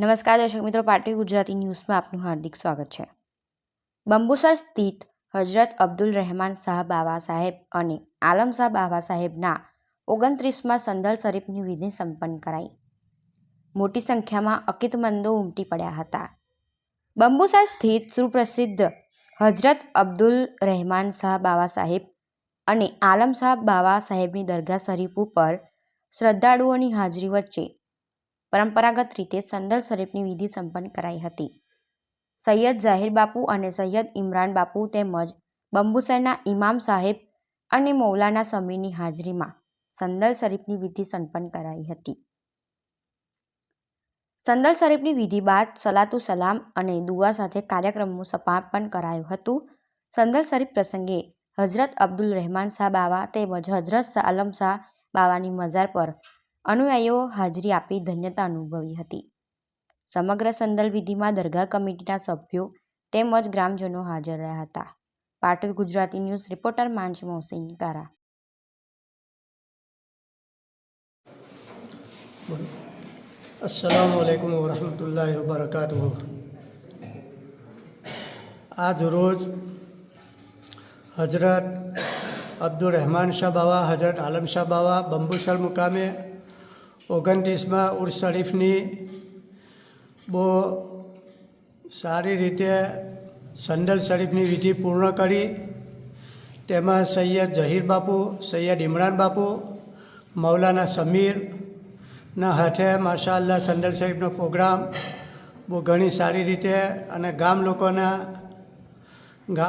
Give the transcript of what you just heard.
નમસ્કાર દર્શક મિત્રો પાટી ગુજરાતી ન્યૂઝમાં આપનું હાર્દિક સ્વાગત છે. બંબુસર સ્થિત હજરત અબ્દુલ રહેમાન શાહ બાવા સાહેબ અને આલમ શાહ બાવા સાહેબના ઓગણત્રીસમાં સંદલ શરીફની વિધિ સંપન્ન કરાઈ. મોટી સંખ્યામાં અકિતમંદો ઉમટી પડ્યા હતા. બંબુસર સ્થિત સુપ્રસિદ્ધ હજરત અબ્દુલ રહેમાન શાહ બાવા સાહેબ અને આલમ શાહ બાવા સાહેબની દરગાહ શરીફ ઉપર શ્રદ્ધાળુઓની હાજરી વચ્ચે પરંપરાગત રીતે સંદલ શરીફની વિધિ સંપન્ન કરાઈ હતી. સૈયદ જાહેર બાપુ અને સૈયદ ઇમરાન બાપુ તેમજ બંબુસરના ઇમામ સાહેબ અને મૌલાના સમીરની હાજરીમાં સંદલ શરીફની વિધિ સંપન્ન કરાઈ હતી. સંદલ શરીફની વિધિ બાદ સલાતુ સલામ અને દુઆ સાથે કાર્યક્રમનું સમાપન કરાયું હતું. સંદલ શરીફ પ્રસંગે હઝરત અબ્દુલ રહેમાન શાહ બાવા તેમજ હઝરત શાહ આલમ શાહ બાવાની મઝાર પર અનુયાયીઓ હાજરી આપી ધન્યતા અનુભવી હતી. સમગ્ર સંદલ વિધિમાં દરગાહ કમિટીના સભ્યો તેમજ ગ્રામજનો હાજર રહ્યા હતા. પાટવી ગુજરાતી ન્યૂઝ રિપોર્ટર માંચ મોહસિન કારા. અસલામ વાલેકુમ વરહમતુલ્લાહ વબરકાત આજ રોજ હજરત અબ્દુલ રહેમાન શાહ બાવા હજરત આલમ શાહ બાવા, બંબુસર મુકામે ઓગણત્રીસમાં ઉર્સ શરીફની બહુ સારી રીતે સંદલ શરીફની વિધિ પૂર્ણ કરી. તેમાં સૈયદ જહીર બાપુ, સૈયદ ઇમરાન બાપુ, મૌલાના સમીરના હાથે માશા અલ્લાહ સંદલ શરીફનો પ્રોગ્રામ બહુ ઘણી સારી રીતે અને ગામ લોકોના ગામ